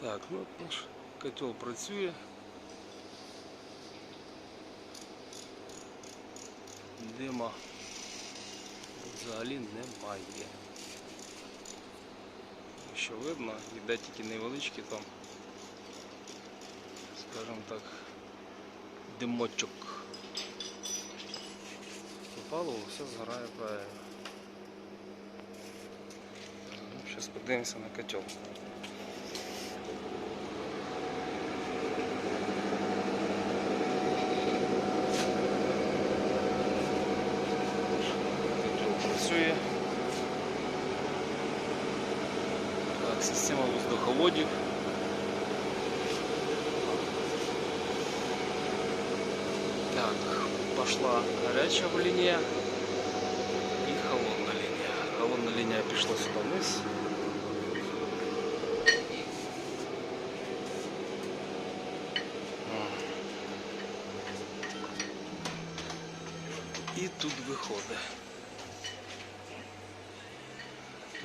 Так, ну наш котел працює. Дима взагалі немає. Що видно, йде тільки невеличкий там, скажімо так, димочок. Попало, все згорає правильно. Зараз подивимося на котел. працює. Так, система воздуховодів. Так, пошла горячая линия и холодная линия. Холодная линия пішла сюди вниз. І тут виходить.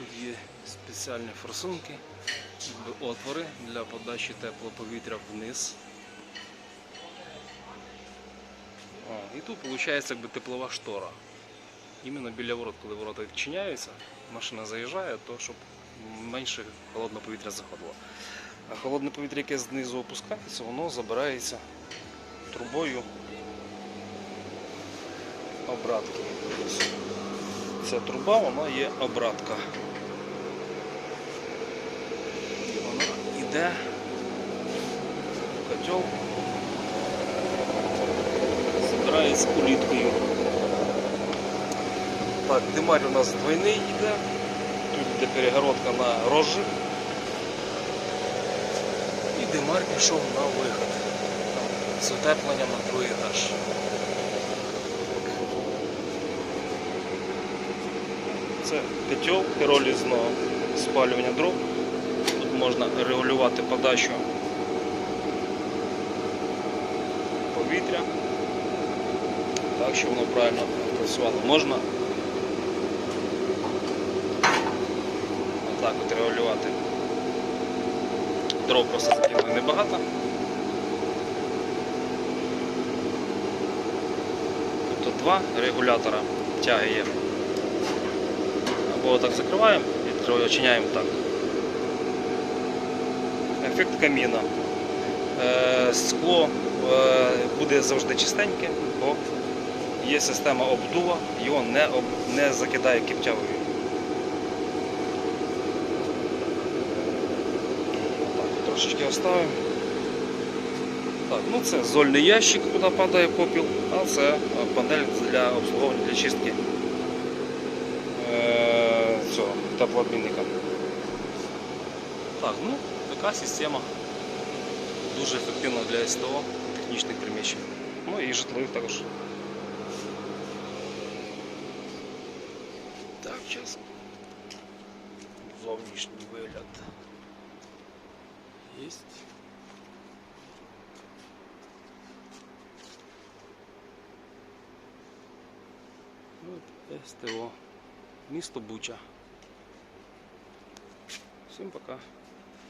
Тут є спеціальні форсунки, отвори для подачі теплого повітря вниз. О, і тут виходить якби теплова штора. Іменно біля ворот, коли ворота відчиняються, машина заїжджає, то щоб менше холодного повітря заходило. А холодне повітря, яке знизу опускається, воно забирається трубою обратки. Ця труба, вона є обратка. І вона йде котел, збирається уліткою. Так, димарь у нас двойний йде. Тут йде перегородка на розжиг. І димар пішов на виход. З утепленням на другий етаж. Це котел піролізного спалювання дров. Можна регулювати подачу повітря, так, щоб воно правильно працювало. Можна отак от регулювати. Дров просто закинули небагато. Тобто два регулятора тяги є. Або так закриваємо і очиняємо так. Ефект каміна. Е, Скло е, буде завжди чистеньке, бо є система обдува, його не, об, не закидає киптявою. Так, трошечки оставимо. Так, ну це зольний ящик, куди падає попіл, а це панель для обслуговування для чистки е, цього теплообмінника. Так, ну така система дуже ефективна для СТО технічних приміщень. Ну і житлових також. Так, зараз зовнішній вигляд. Єсть. От СТО. Місто Буча. Всім пока.